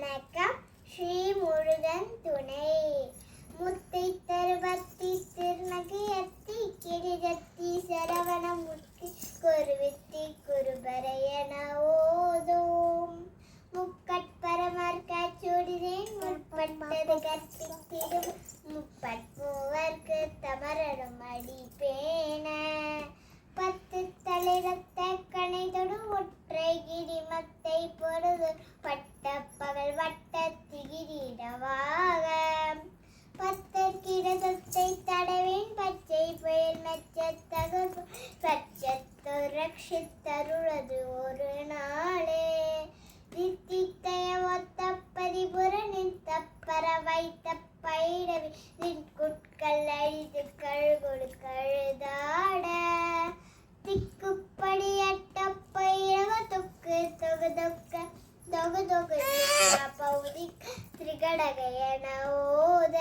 வணக்கம். ஸ்ரீ முருகன் துணை. முத்தை தருவத்தி திருநகையத்தி கிரிதத்தி சரவண முத்தி குருவித்தி குருபரையன ஓதோம். முக்கட்பரமர் கச்சுடினேன் முற்பட்டது கற்பித்திடும். முப்பட்பூவர்க்கு பச்சை புயல் மெச்சத்தகு பச்சத்து ரட்சித்தருளது ஒரு நாளே தித்தித்தய ஒத்த பரிபுர நித்தப்பர வைத்த பைரவி நின் குட்கள் அழித்து கழுதாட. திக்குப்படியட்ட பைரவ தொக்கு தொகு தொக்க தொகு தொகு பௌதி திரிகடகையன ஓத.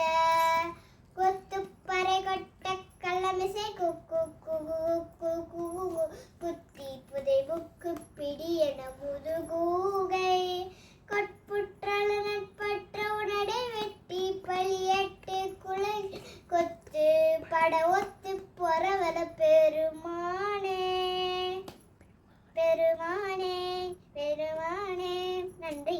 கொக்கு பிடி என முதுகூகை. கொட்புற்றல நட்பற்ற உடனே வெட்டி பழியட்டு குலை கொத்து பட ஒத்து பொறவத பெருமானே. பெருமானே பெருமானே நன்றி.